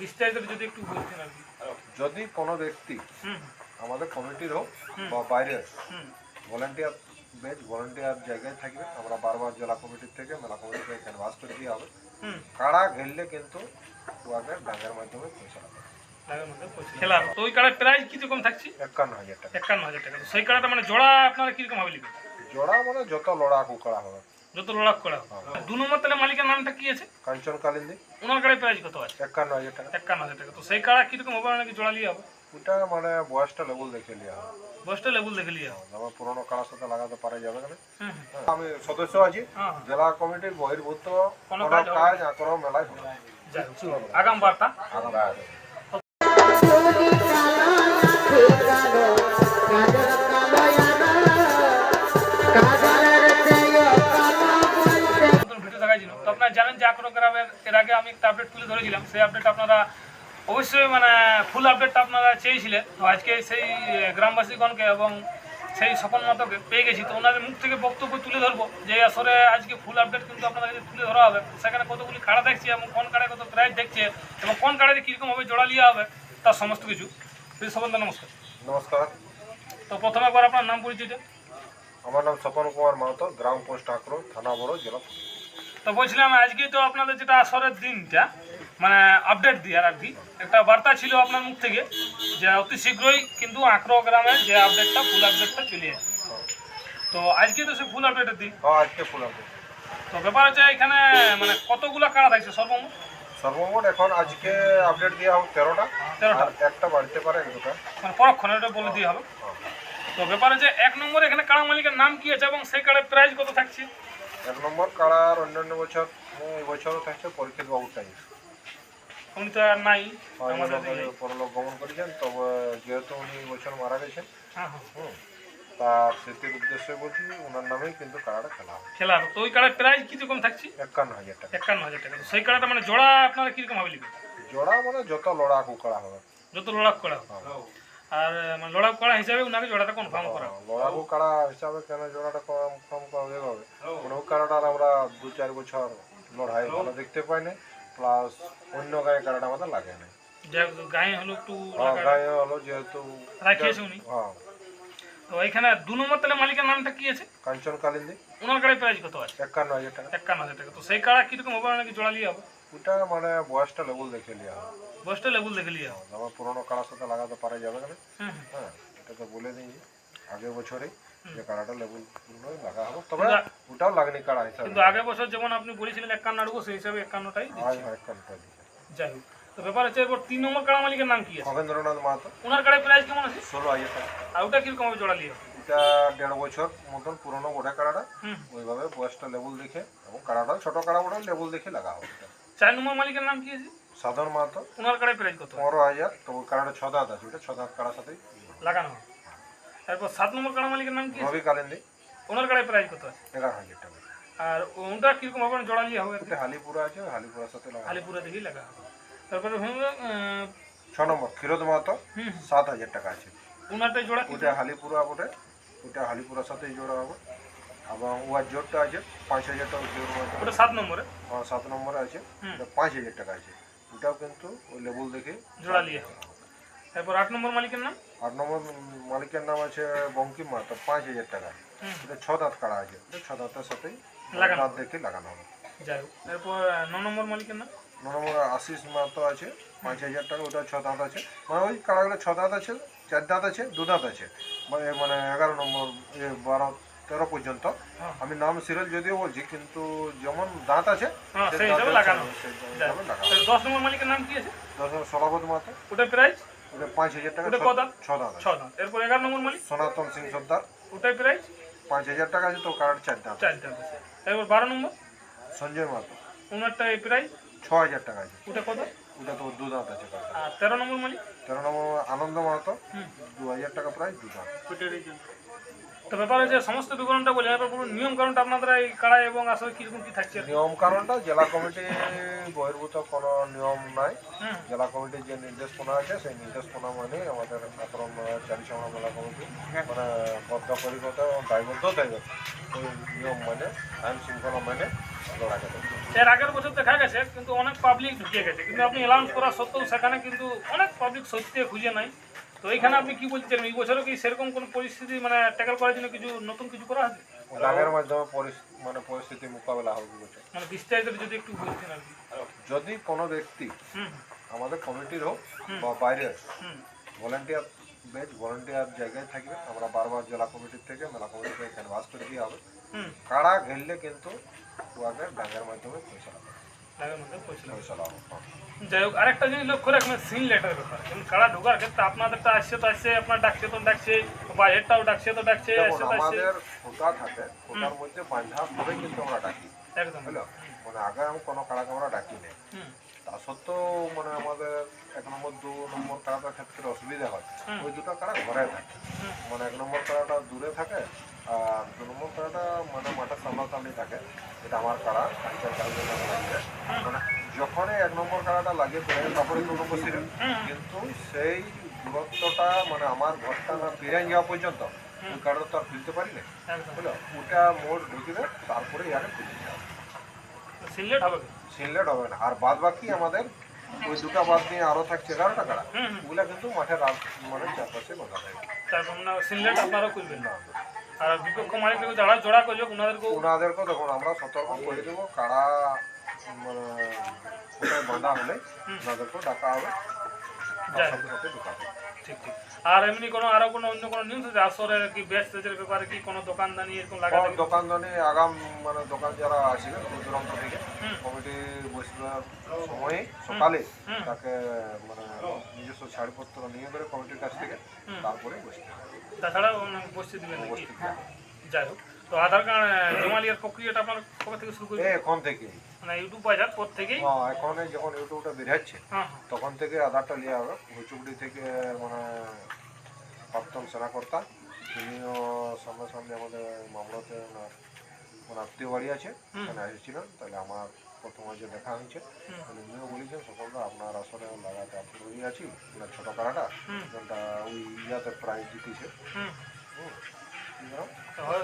বিস্তারিত যদি একটু বলতেন আর যদি কোনো ব্যক্তি আমাদের কমিটির হোক বা বাইরের ভলেন্টিয়ার বেজ ভলেন্টিয়ার জায়গায় থাকবে আমরা বারবার জেলা কমিটির থেকে মেলা কমিটি থেকে ক্যানভাস করে দিয়ে হবে। কাড়া ঘেললে কিন্তু উহাকে ডাঙ্গের মাধ্যমে পয়সা লাগবে লাগার খেলার। তো ওই কাড়ার প্রাইস কীরকম থাকছে? একান্ন হাজার টাকা। একান্ন হাজার টাকা। তো সেই কাড়াটা মানে জোড়া আপনারা কীরকম হবে লিখবেন জোড়া মানে যত লড়াকু করা হবে। যত লড়াক করা হবে দু নম্বর তাহলে মালিকের নামটা কি আছে? কাঞ্চন কালিন্দি। ওনার কাড়ার প্রাইস কত আছে? একান্ন হাজার টাকা। একান্ন হাজার টাকা। তো সেই কাড়া কীরকম হবে নাকি জোড়া হবে? ওটা মানে বয়সটা লেবুল দেখে লিয়া হবে। বয়সটা লেবুল দেখে লিয়ে হবে। আমার পুরোনো কাড়ার সাথে লাগাতে পারা যাবে না। হুম হুম। হ্যাঁ, আমি সদস্য আছি। হ্যাঁ হ্যাঁ। জেলা কমিটির বহির্ভূত কোনো কোনো কাজ কাজ মেলায় আগাম বার্তা। আগে আমি একটা আপডেট তুলে ধরেছিলাম। সেই আপডেট আপনারা অবশ্যই মানে ফুল আপডেটটা আপনারা চেয়েছিলেন। তো আজকে সেই গ্রামবাসীগণকে এবং সেই স্বপন মতকে পেয়ে গেছি। তো ওনাদের মুখ থেকে বক্তব্য তুলে ধরবো যে আসরে আজকে ফুল আপডেট কিন্তু আপনাদের কাছে তুলে ধরা হবে। সেখানে কতগুলি কাড়া দেখছি এবং কোন কাড়ায় কত প্রাইজ দেখছে এবং কোন কাড়াতে কীরকমভাবে জোড়া লিয়া হবে তার সমস্ত কিছু। স্বপন নমস্কার। নমস্কার। তো প্রথমে একবার আপনার নাম পরিচয়টা আমার নাম স্বপন কুমার মাহাতো গ্রাম পোস্ট আক্রো থানা বড় জেলা তো বলছিলাম আজকে তো আপনাদের যেটা আসরের দিনটা মানে আপডেট দিয়ে আর কি। একটা বার্তা ছিল আপনার মুখ থেকে যে অতি শীঘ্রই কিন্তু আঁকড়ো গ্রামের যে আপডেটটা ফুল আপডেটটা চলে আসে তো আজকে তো সে ফুল আপডেটের দিন। আজকে ফুল আপডেট তো ব্যাপার হচ্ছে এখানে মানে কতগুলো কাড়া থাকছে সর্বমোট? সর্বমোট এখন আজকে আপডেট দেওয়া হোক তেরোটা। তেরোটা। একটা বাড়তে পারে এক দুটা। মানে পরক্ষণে ওটা বলে দিয়ে হবে। তো ব্যাপার হচ্ছে এক নম্বরে এখানে কাড়া মালিকের নাম কি আছে এবং সেই কাড়ের প্রাইস কত থাকছে? এক নম্বর কাড়ার অন্যান্য বছর এই বছরও থাকছে পরীক্ষিত বাবুটাই উনি তো আর নাই পরলোক গমন করেছেন তবে যেহেতু উনি বছর মারা গেছেন হ্যাঁ হ্যাঁ। তার স্মৃতির উদ্দেশ্যে বলছি ওনার নামেই কিন্তু কাড়াটা খেলা হবে। খেলা হবে। তো ওই কাড়ের প্রাইস কীরকম থাকছে? একান্ন হাজার টাকা। একান্ন হাজার টাকা। সেই কাড়াটা মানে জোড়া আপনারা কীরকম হবে লিখবেন জোড়া মানে যত লড়াকু করা হবে। যত লড়াক করা হবে। আর মানে লড়াক করা হিসাবে ওনাকে জোড়াটা কনফার্ম করা। কাড়া হিসাবে কেন জোড়াটা কম কম কম হবে কোনো কাড়াটার আমরা দু চার বছর লড়াই ভালো দেখতে পাই না প্লাস অন্য গায়ে কাড়াটা আমাদের লাগে না গায়ে হলো একটু গায়ে হলো যেহেতু রাখিয়েছে উনি। হ্যাঁ তো এখানে দু নম্বর তাহলে মালিকের নামটা কি আছে? কাঞ্চন কালিন্দি। ওনার কাড়ায় প্রাইস কত আছে? একান্ন হাজার টাকা। একান্ন হাজার টাকা। তো সেই কাড়া কীরকম হবে? নাকি জোড়া লিয়ে হবে? ওটা মানে বয়সটা লেবুল দেখে লিয়া হবে। বয়সটা লেবুল দেখে লিয়ে আমার পুরোনো কাড়ার সাথে লাগাতে পারা যাবে না। হুম। হুম। হ্যাঁ এটা তো বলে দিই। আগের বছরেই যে কাড়াটা লেবুল লাগা হবে তবে ওটাও লাগনি কাড়া হিসাবে। কিন্তু আগের বছর যেমন আপনি বলেছিলেন একান্ন আড়বো সেই হিসাবে একান্নটাই দিচ্ছে। একান্নটা দিচ্ছে। যাই হোক তো ব্যাপার হচ্ছে এরপর তিন নম্বর কাড়া মালিকের নাম কি আছে? খগেন্দ্রনাথ মাহাতো। ওনার কাড়ায় প্রাইস কেমন আছে? ষোলো হাজার টাকা। আর ওটা কীরকম হবে জোড়া লিয়ে এটা দেড় বছর মতন পুরোনো গোটা কাড়াটা ওইভাবে বয়সটা লেবুল দেখে এবং কাড়াটা ছোট কাড়া ওটা লেবুল দেখে লাগা হবে। চার নম্বর মালিকের নাম কি আছে? সাধারণ মাহাতো ওনার কাড়ায় প্রাইস কত? পনেরো হাজার তো ওই কাড়াটা ছ দাঁত আছে ওটা ছ দাঁত কাড়ার সাথেই। লাগানো হবে তারপর সাত নম্বর কাড়া মালিকের নাম কি? আছে রবি কালিন্দি। ওনার কাড়ায় প্রাইস কত আছে? এগারো হাজার টাকা। আর ওটা কীরকম হবে? জোড়া নিয়ে হবে ওটা হালিপুরা আছে হালিপুরার সাথে লাগা। আলিপুরা থেকেই লাগা হবে। তারপরে আহ, ছ নম্বর ক্ষীরোদ মাহাতো হুম। সাত হাজার টাকা আছে। ওনারটাই জোড়া কি? ওটা হালিপুরা বটে ওটা হালিপুরার সাথেই জোড়া হবে। এবং ওয়ার জোরটা আছে পাঁচ হাজার টাকা জোর ওটা সাত নম্বরে? আর সাত নম্বরে আছে হুম। ওটা পাঁচ হাজার টাকা আছে। ওটাও কিন্তু ওই লেবুল দেখে। জোড়া হবে তারপর আট নম্বর মালিকের নাম? আট নম্বর মালিকের নাম আছে বঙ্কিম মাহাতো পাঁচ হাজার টাকা। এটা ছ দাঁত কাড়া আছে ছ দাঁতের সাথেই। দাঁত দেখে লাগানো হবে। যাই হোক তারপর ন নম্বর মালিকের নাম? ন নম্বর আশিস মাহাতো আছে পাঁচ হাজার টাকা ওটা ছ দাঁত আছে। মানে ওই কাড়াগুলো ছ দাঁত আছে চার দাঁত আছে দু দাঁত আছে। মানে মানে এগারো নম্বর বারো তেরো পর্যন্ত। হ্যাঁ। আমি নাম সিরিয়াল যদিও বলছি কিন্তু যেমন দাঁত আছে হ্যাঁ সেই হিসাবে লাগানো। দশ নম্বর মালিকের নাম কি আছে? দশ নম্বর প্রাইস? ওটা পাঁচ হাজার টাকা ওটা ছ- দাঁত? ছ দাঁত। এরপর এগারো নম্বর মালিক? সনাতন সিং সর্দার। প্রাইস? পাঁচ হাজার টাকা আছে তো কার্ড চার দাঁত। চার দাম আছে। এরপর বারো নম্বর? সঞ্জয় মাহাতো। ওনারটাই প্রাইস? ছ হাজার টাকা আছে। ওটা কত ওটা তো দু দাঁত আছে আর তেরো নম্বর মালিক? তেরো নম্বর আনন্দ মাহাতো। দু হাজার টাকা প্রায় দু দাঁত। তো ব্যাপার হচ্ছে সমস্ত বিবরণটা বলে এবার পুরো নিয়ম কারণটা আপনাদের এই কাড়াই এবং আসলে কীরকম কি থাকছে? নিয়ম কারণটা জেলা কমিটি বহির্ভূত কোনো নিয়ম নাই। জেলা কমিটির যে নির্দেশনা আছে সেই নির্দেশনা মানে আমাদের আক্রম চারিচামড়া জেলা কমিটি মানে এবং দায়বদ্ধ থাকবে। ওই নিয়ম মানে আইন শৃঙ্খলা মানে লড়াই করতে এর আগের বছর দেখা গেছে কিন্তু অনেক পাবলিক ঢুকে গেছে। কিন্তু আপনি অ্যালাউন্স করা সত্ত্বেও সেখানে কিন্তু অনেক পাবলিক সত্যি খুঁজে নাই। তো এইখানে আপনি কি বলছেন? এই বছরও কি সেরকম কোনো পরিস্থিতি মানে ট্যাকেল করার জন্য কিছু নতুন কিছু করা আছে ডাঙের মাধ্যমে মানে পরিস্থিতি মোকাবেলা হবে বলছে মানে বিস্তারিত যদি একটু বলতেন আর যদি কোনো ব্যক্তি হুম। আমাদের কমিটির হোক বা বাইরের ভলেন্টিয়ার বেচ ভলেন্টিয়ার জায়গায় থাকবে আমরা বারবার জেলা কমিটির থেকে মেলা কমিটি থেকে ক্যানভাস করে দিয়ে হবে। কাড়া ঘেললে কিন্তু ওয়াকে ডাঙ্গের মাধ্যমে পয়সা লাগবে। মধ্যে। যাই হোক আরেকটা জিনিস লক্ষ্য রাখবেন সিন লেটারের ব্যাপার। যেমন কাড়া ঢোকার ক্ষেত্রে আপনাদেরটা আসছে তো আসছে আপনার ডাকছে তো ডাকছে বাইরেরটাও ডাকছে তো ডাকছে আসছে তো আসছে। আমাদের থাকে খোটার মধ্যে বান্ধা করে কিন্তু আমরা ডাকি। একদম। মানে আগে আমি কোনো কাড়াকে আমরা ডাকি নেই। তা সত্ত্বেও মানে আমাদের এক নম্বর দু নম্বর কাড়াটার ক্ষেত্রে অসুবিধা হয়। ওই দুটো কাড়া ঘরে থাকে। মানে এক নম্বর কাড়াটা দূরে থাকে আর দু মানে মাঠের সামনাসামনি থাকে। এটা আমার কাড়া কালচার মানে যখনই এক নম্বর কাড়াটা লাগে তারপরে দু নম্বর সিরিয়াল কিন্তু সেই দূরত্বটা মানে আমার ঘরটা না ফিরে যাওয়া পর্যন্ত ওই কাড়াটা তো আর ফিরতে পারি না বুঝলো? ওটা মোড় ঢুকিলে তারপরে ইয়াকে ফিরে যাবে সিলেট হবে কি? সিনলেট হবে না। আর বাদ বাকি আমাদের ওই দুটো বাদ নিয়ে আরও থাকছে এগারোটা কাড়া। ওগুলা কিন্তু মাঠের রাত মানে চারপাশে বাঁধা থাকে। তারপর সিলেট আপনারাও করবেন না। আর বিপক্ষ মালিককে যারা জোড়া করবে ওনাদেরকেও ওনাদেরকে দেখুন আমরা সতর্ক করে দেবো। কাড়া মানে বাঁধা হলে ওনাদেরকে ডাকা হবে। ঠিক ঠিক। আর এমনি কোনো আরও কোনো অন্য কোনো নিউজ আছে? আসরের কি ব্যাচ সেজের ব্যাপারে কি কোনো দোকানদানি এরকম লাগা থাকে দোকানদানি আগাম মানে দোকান যারা আসবে দূর দূরান্ত থেকে। কমিটি বসবার সময়ে সকালে। তাকে মানে নিজস্ব ছাড়পত্র নিয়ে করে কমিটির কাছ থেকে তারপরে বসতে তাছাড়া বসতে দিবেন যাই হোক। তো আধার কার্ড জমা প্রক্রিয়াটা আপনার কবে থেকে শুরু করবেন এই এখন থেকে মানে ইউটিউব বাজার পর থেকেই? হ্যাঁ এখন যখন ইউটিউবটা বেরোচ্ছে তখন থেকে আধারটা নেওয়া হবে হুচুকড়ি থেকে মানে প্রাক্তন সেনাকর্তা তিনিও সামনাসামনি আমাদের মামলাতে ওনার ওনার আত্মীয় বাড়ি আছে। ওখানে এসেছিলেন তাহলে আমার প্রথমে যে দেখা হয়েছে উনিও বলেছেন সকলরা আপনার আসলে লাগাতে আগ্রহী আছি ছোটো কারাটা। ওই ইয়াতে প্রাইজ জিতেছে। হুম। হুম কি নাম? তো হ্যাঁ,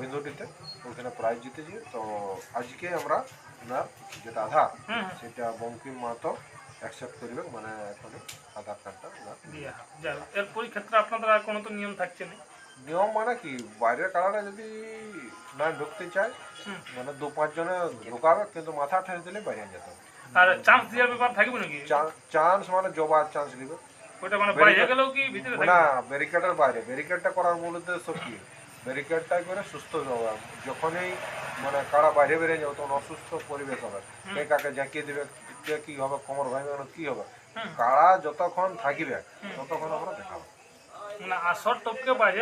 বিন্দুটিতে ওখানে প্রাইজ জিতেছি। তো আজকে আমরা ওনার যেটা আধার হুম হুম সেটা বঙ্কিম মাহাতো অ্যাকসেপ্ট করবে মানে এখনই আধার কার্ডটা ওনার দিয়া যাই হোক এরপরই ক্ষেত্রে আপনাদের আর কোনো তো নিয়ম থাকছে না। নিয়ম মানে কি বাইরের কালারে যদি না ঢুকতে চায়। মানে দু পাঁচ জনে ঢুকাবে কিন্তু মাথা ঠেস দিলে বাইরে যেতে হবে। আর চান্স দেওয়ার ব্যাপার থাকবে নাকি? চান্স মানে জবার চান্স নিবে। মানে বাইরে গেলেও কি ভিতরে না ব্যারিকেডের বাইরে। ব্যারিকেডটা করার মূল উদ্দেশ্য কি? ব্যারিকেডটা করে সুস্থ যাওয়া। যখনই মানে কারা বাইরে বেরিয়ে যাবে তখন অসুস্থ পরিবেশ হবে। কে কাকে ঝাঁকিয়ে দিবে কে কি হবে কোমর ভাঙবে কি হবে? কারা যতক্ষণ থাকবে ততক্ষণ আমরা দেখাবো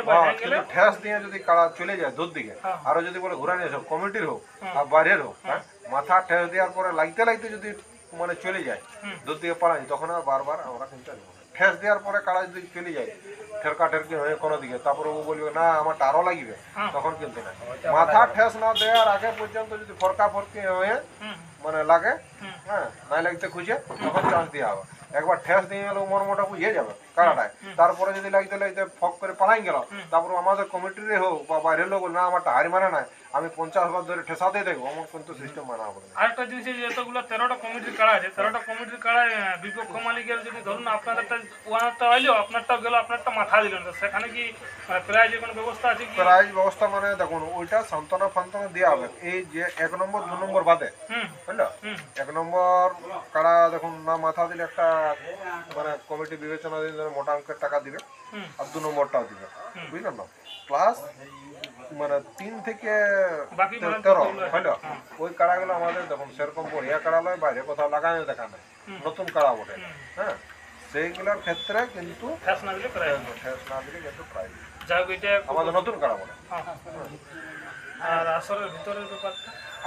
মানে হ্যাঁ, ঠেস দিয়ে যদি কারা চলে যায় দূর দিকে হ্যাঁ। আরও যদি বলে ঘুরা নিয়ে কমিটির হোক আর বাইরের হোক হ্যাঁ মাথা ঠেস দেওয়ার পরে লাগতে লাগতে যদি মানে চলে যায়। দূর দিকে পালাই তখন আর বারবার আমরা কিন্তু। ঠেস দেওয়ার পরে কাড়াই যদি চলে যায় ঠেরকা ঠেরকি হয়ে কোনো দিকে তারপরে ও বলবে না আমার টারো লাগবে। হ্যাঁ। তখন কিনতে না। মাথা ঠেস না দেওয়ার আগে পর্যন্ত যদি ফরকা ফরকি হয়ে মানে লাগে হ্যাঁ নাই লাগতে খুঁজে তখন চান্স দেওয়া হবে। একবার ঠেস দিয়ে গেলে মন মোটা বুঝিয়ে যাবে। কারাটায় তারপরে যদি লাগতে লাগতে ফক করে পালাই গেল তারপরে আমাদের কমিটির হোক বা বাইরের লোক না আমারটা হারি মানে নাই। আমি পঞ্চাশ বার ধরে ঠেসাতে দেখব আমার কিন্তু সিস্টেম মানা হবে আরেকটা জিনিস এই যে এতগুলো তেরোটা কমিটির কাড়া আছে তেরোটা কমিটির কাড়ায় বিপক্ষ মালিকের যদি ধরুন আপনাদেরটা ওনারটা হইলেও আপনারটাও গেল আপনারটা মাথা দিলেন সেখানে কি প্রাইজের কোনো ব্যবস্থা আছে কি? প্রাইজ ব্যবস্থা মানে দেখুন ওইটা সান্ত্বনা ফান্তনা দেওয়া হবে। এই যে এক নম্বর দু নম্বর বাদে হুম বুঝলো এক নম্বর কারা দেখুন না মাথা দিলে একটা মানে কমিটি বিবেচনা দিলে মোটা অঙ্কের টাকা দিবে আর দু নম্বরটাও দিবে। বুঝলেন না? প্লাস মানে তিন থেকে তেরো। হইল? ওই কাড়াগুলো আমাদের দেখুন সেরকম বড়িয়া কাড়া লয় বাইরে কোথাও লাগানো দেখা নেই। নতুন কাড়া বটে। হ্যাঁ? সেইগুলোর ক্ষেত্রে কিন্তু ঠেস না দিলে প্রাইজ ঠেস না দিলে কিন্তু প্রাইজ যাই হোক এটা আমাদের নতুন কাড়া বটে। হ্যাঁ। আর আসরের ভিতরের ব্যাপার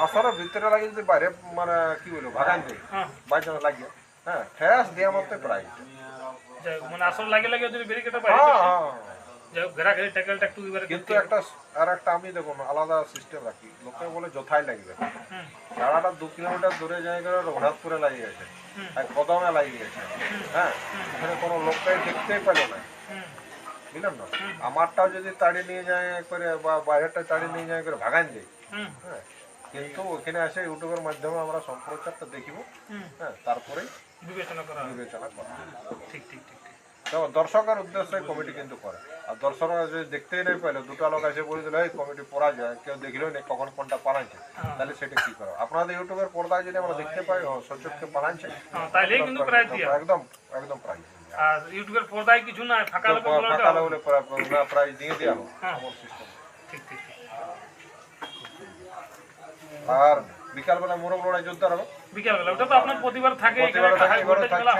আসলে ভিতরে লাগে যদি বাইরে মানে কি বলব ভাগান দিই হ্যাঁ বাই চান্স লাগিয়ে হ্যাঁ ঠেস দেওয়া মতো হোক মানে আসর লাগে লাগে যদি বাইরে হ্যাঁ হ্যাঁ। যাই হোক ঘেরা ঘেরি ট্যাকেলটা একটু এবারে কিন্তু একটা আর একটা আমি দেখুন আলাদা সিস্টেম রাখি। লোকে বলে যথাই লাগবে। হুম। দু কিলোমিটার দূরে জায়গায় রঘুনাথপুরে গেছে। আর কদমে লাগিয়ে গেছে। হ্যাঁ? ওখানে কোনো দেখতেই পেল না। বুঝলেন না? আমারটাও যদি তাড়ি নিয়ে যায় করে বা বাইরেটা তাড়ি নিয়ে যায় করে ভাগান যায় হ্যাঁ? কিন্তু ওখানে আসে ইউটিউবের মাধ্যমে আমরা সম্প্রচারটা দেখিব হ্যাঁ তারপরেই বিবেচনা করা বিবেচনা করা ঠিক ঠিক ঠিক তো দর্শকের উদ্দেশ্যে কমিটি কিন্তু করে। আর দর্শকরা যদি দেখতেই নাই পাইলো দুটো লোক এসে বলে দিল এই কমিটি পড়া যায় কেউ দেখল না কখন কোনটা পালাইছে? হ্যাঁ। তাহলে সেটা কি করো? আপনাদের ইউটিউবের পর্দায় যদি আমরা দেখতে পাই ও সচক্ষে পালাইছে হ্যাঁ, একদম একদম প্রাইজ আর ইউটিউবের পর্দায় কিছু নাই ফাঁকা ফাঁকা প্রাইজ দিয়ে দেওয়া হবে। হ্যাঁ। সিস্টেম ঠিক ঠিক। আর বিকালবেলা মোরগ লড়াই যোদ্ধা হবে বিকালবেলা ওটা তো আপনার প্রতিবার থাকে এখানে প্রতিবার